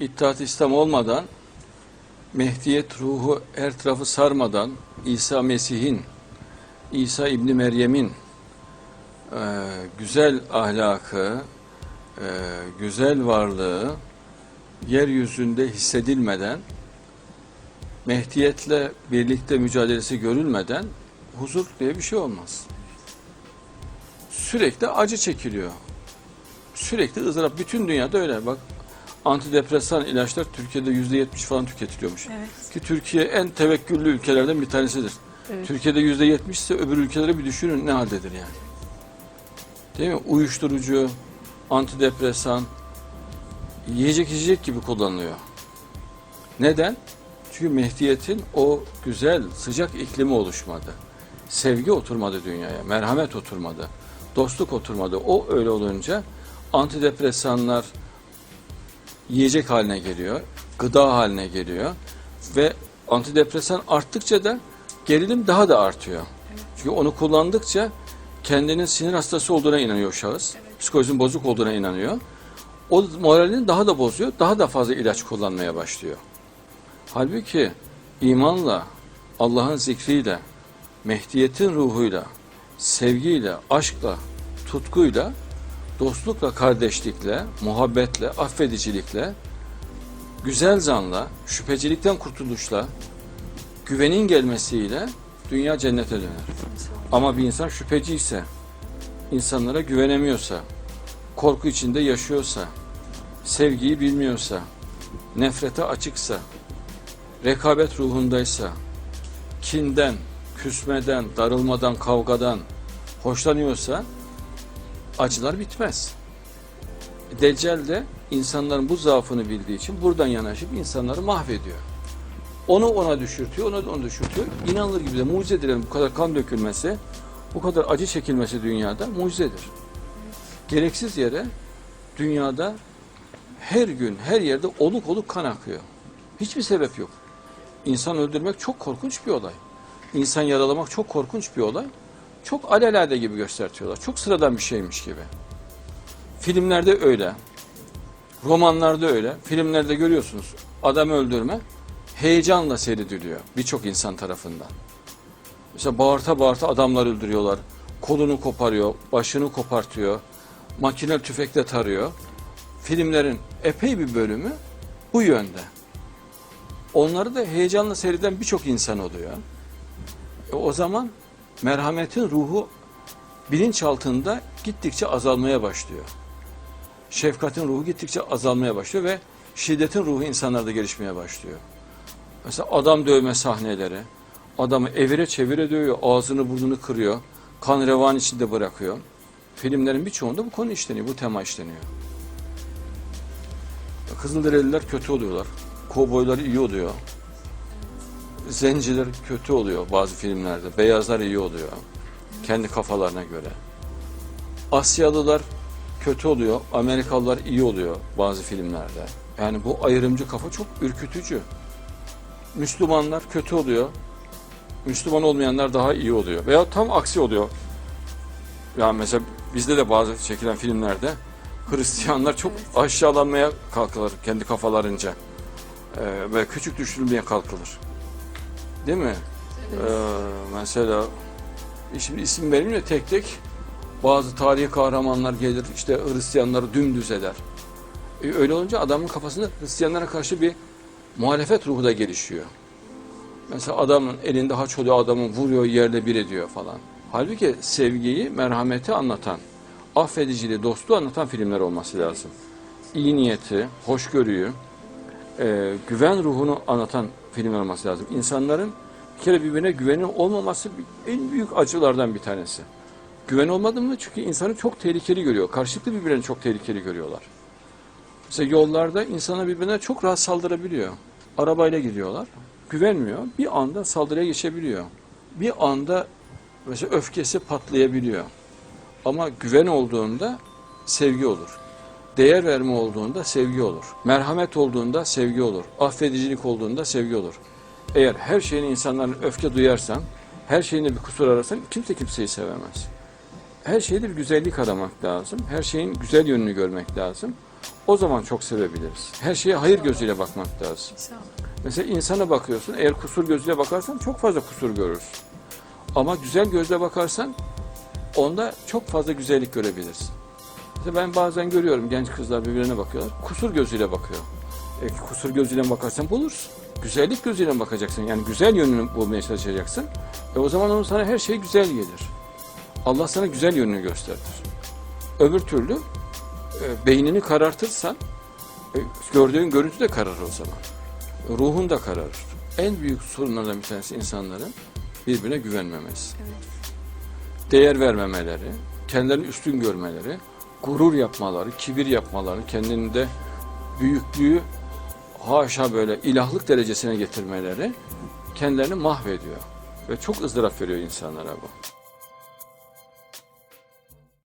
İttihat İslam olmadan, Mehdiyet ruhu her tarafı sarmadan, İsa Mesih'in, İsa İbni Meryem'in e, güzel ahlakı, e, güzel varlığı yeryüzünde hissedilmeden, Mehdiyetle birlikte mücadelesi görülmeden huzur diye bir şey olmaz. Sürekli acı çekiliyor. Sürekli ızdırap. Bütün dünyada öyle. Bak antidepresan ilaçlar Türkiye'de yüzde yetmiş falan tüketiliyormuş. Evet. Ki Türkiye en tevekküllü ülkelerden bir tanesidir. Evet. Türkiye'de yüzde yetmiş ise öbür ülkelere bir düşünün ne haldedir yani. Değil mi? Uyuşturucu, antidepresan, yiyecek içecek gibi kullanılıyor. Neden? Çünkü Mehdiyet'in o güzel, sıcak iklimi oluşmadı. Sevgi oturmadı dünyaya, merhamet oturmadı, dostluk oturmadı. O öyle olunca antidepresanlar yiyecek haline geliyor, gıda haline geliyor ve antidepresan arttıkça da gerilim daha da artıyor. Çünkü onu kullandıkça kendinin sinir hastası olduğuna inanıyor şahıs. Psikolojinin bozuk olduğuna inanıyor. O moralini daha da bozuyor, daha da fazla ilaç kullanmaya başlıyor. Halbuki imanla, Allah'ın zikriyle, Mehdiyetin ruhuyla, sevgiyle, aşkla, tutkuyla, dostlukla, kardeşlikle, muhabbetle, affedicilikle, güzel zanla, şüphecilikten kurtuluşla, güvenin gelmesiyle dünya cennete döner. Ama bir insan şüpheci ise, insanlara güvenemiyorsa, korku içinde yaşıyorsa, sevgiyi bilmiyorsa, nefrete açıksa, rekabet ruhundaysa, kinden, küsmeden, darılmadan, kavgadan hoşlanıyorsa acılar bitmez. Deccal de insanların bu zaafını bildiği için buradan yanaşıp insanları mahvediyor. Onu ona düşürtüyor, onu ona düşürtüyor. İnanılır gibi de mucizedir. Bu kadar kan dökülmesi, bu kadar acı çekilmesi dünyada mucizedir. Gereksiz yere dünyada her gün, her yerde oluk oluk kan akıyor. Hiçbir sebep yok. İnsan öldürmek çok korkunç bir olay. İnsan yaralamak çok korkunç bir olay. Çok alelade gibi göstertiyorlar. Çok sıradan bir şeymiş gibi. Filmlerde öyle. Romanlarda öyle. Filmlerde görüyorsunuz. Adam öldürme heyecanla seyrediliyor birçok insan tarafından. Mesela bağırta bağırta adamlar öldürüyorlar. Kolunu koparıyor, başını kopartıyor. Makine tüfekle tarıyor. Filmlerin epey bir bölümü bu yönde. Onları da heyecanla seyreden birçok insan oluyor. E o zaman merhametin ruhu bilinç altında gittikçe azalmaya başlıyor. Şefkatin ruhu gittikçe azalmaya başlıyor ve şiddetin ruhu insanlarda gelişmeye başlıyor. Mesela adam dövme sahneleri, adamı evire çevire dövüyor, ağzını burnunu kırıyor, kan revan içinde bırakıyor. Filmlerin birçoğunda bu konu işleniyor, bu tema işleniyor. Kızılderililer kötü oluyorlar, kovboylar iyi oluyor, zenciler kötü oluyor bazı filmlerde, beyazlar iyi oluyor kendi kafalarına göre. Asyalılar kötü oluyor, Amerikalılar iyi oluyor bazı filmlerde. Yani bu ayrımcı kafa çok ürkütücü. Müslümanlar kötü oluyor. Müslüman olmayanlar daha iyi oluyor. Veya tam aksi oluyor. Yani mesela bizde de bazı çekilen filmlerde Hristiyanlar çok aşağılanmaya kalkılır kendi kafalarınca. Ee, ve küçük düşürülmeye kalkılır. Değil mi? Ee, mesela şimdi isim vereyim de tek tek bazı tarihi kahramanlar gelir işte Hristiyanları dümdüz eder. E, öyle olunca adamın kafasında Hristiyanlara karşı bir muhalefet ruhu da gelişiyor. Mesela adamın elinde haç oluyor, adamı vuruyor, yerle bir ediyor falan. Halbuki sevgiyi, merhameti anlatan, affediciliği, dostluğu anlatan filmler olması lazım. İyi niyeti, hoşgörüyü, e, güven ruhunu anlatan filmler olması lazım. İnsanların bir kere birbirine güvenin olmaması en büyük acılardan bir tanesi. Güven olmadı mı? Çünkü insanı çok tehlikeli görüyor. Karşılıklı birbirlerini çok tehlikeli görüyorlar. Mesela yollarda insana birbirine çok rahat saldırabiliyor. Arabayla gidiyorlar. Güvenmiyor. Bir anda saldırıya geçebiliyor. Bir anda mesela öfkesi patlayabiliyor. Ama güven olduğunda sevgi olur. Değer verme olduğunda sevgi olur. Merhamet olduğunda sevgi olur. Affedicilik olduğunda sevgi olur. Eğer her şeyini insanların öfke duyarsan, her şeyinde bir kusur ararsan kimse kimseyi sevemez. Her şeyde bir güzellik aramak lazım. Her şeyin güzel yönünü görmek lazım. O zaman çok sevebiliriz. Her şeye hayır gözüyle bakmak lazım. Mesela insana bakıyorsun, eğer kusur gözüyle bakarsan çok fazla kusur görürsün. Ama güzel gözle bakarsan onda çok fazla güzellik görebilirsin. Mesela ben bazen görüyorum genç kızlar birbirine bakıyorlar, kusur gözüyle bakıyor. E, kusur gözüyle bakarsan bulursun. Güzellik gözüyle bakacaksın. Yani güzel yönünü bulmaya çalışacaksın. E o zaman onun sana her şey güzel gelir. Allah sana güzel yönünü gösterir. Öbür türlü e, beynini karartırsan e, gördüğün görüntü de kararır o zaman. Ruhun da kararır. En büyük sorunlardan bir tanesi insanların birbirine güvenmemesi. Değer vermemeleri, kendilerini üstün görmeleri, gurur yapmaları, kibir yapmaları, kendinde büyüklüğü haşa böyle ilahlık derecesine getirmeleri kendilerini mahvediyor. Ve çok ızdırap veriyor insanlara bu.